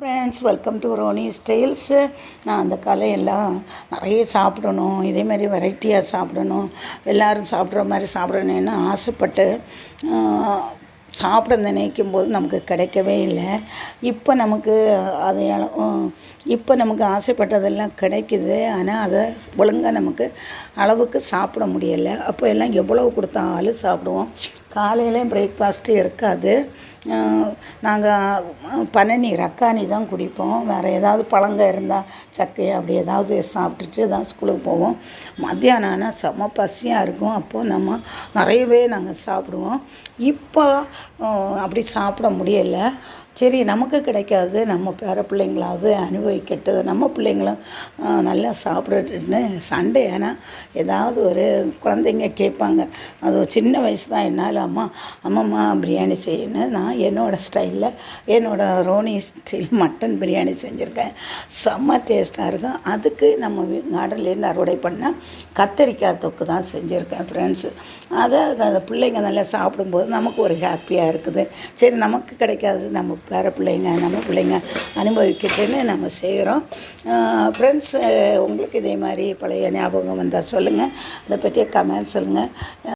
Friends welcome to Roni styles நான் அந்த கலையெல்லாம் நிறைய சாப்பிடணும். இதே மாதிரி வெரைட்டியாக சாப்பிடணும். எல்லோரும் சாப்பிட்ற மாதிரி சாப்பிடணும்னு ஆசைப்பட்டு சாப்பிட நினைக்கும் போது நமக்கு கிடைக்கவே இல்லை. இப்போ நமக்கு அது இப்போ நமக்கு ஆசைப்பட்டதெல்லாம் கிடைக்குது. ஆனால் அதை ஒழுங்காக நமக்கு அளவுக்கு சாப்பிட முடியலை. அப்போ எல்லாம் எவ்வளவு கொடுத்தாலும் சாப்பிடுவோம். காலையிலையும் பிரேக்ஃபாஸ்ட்டு இருக்காது. நாங்கள் பனநீர் அக்கானி தான் குடிப்போம். வேறு ஏதாவது பழங்க இருந்தால் சக்கை அப்படி ஏதாவது சாப்பிட்டுட்டு தான் ஸ்கூலுக்கு போவோம். மத்தியானம் ஆனால் செம பசியாக இருக்கும். அப்போது நம்ம நிறையவே நாங்கள் சாப்பிடுவோம். இப்போ அப்படி சாப்பிட முடியலை. சரி நமக்கு கிடைக்காது நம்ம பேர பிள்ளைங்களாவது அனுபவிக்கட்டு நம்ம பிள்ளைங்களும் நல்லா சாப்பிடட்டுன்னு சண்டே. ஆனால் ஏதாவது ஒரு குழந்தைங்க கேட்பாங்க. அது சின்ன வயசு தான் என்னால் அம்மா அம்மம்மா பிரியாணி செய்யணும் நான் என்னோடய ஸ்டைலில் என்னோடய ரோனி ஸ்டைல் மட்டன் பிரியாணி செஞ்சுருக்கேன். செம்ம டேஸ்ட்டாக இருக்கும். அதுக்கு நம்ம கார்டன்லேருந்து அறுவடை பண்ணால் கத்தரிக்காய் தொக்கு தான் செஞ்சுருக்கேன் ஃப்ரெண்ட்ஸு அதை அந்த பிள்ளைங்க நல்லா சாப்பிடும்போது நமக்கு ஒரு ஹாப்பியாக இருக்குது. சரி நமக்கு கிடைக்காது நம்ம பேர பிள்ளைங்க நம்ம பிள்ளைங்க அனுபவிக்கட்டுன்னு நம்ம செய்கிறோம். ஃப்ரெண்ட்ஸ் உங்களுக்கு இதே மாதிரி பழைய ஞாபகம் வந்தால் சொல்லுங்கள் அதை பற்றிய கமெண்ட் சொல்லுங்கள்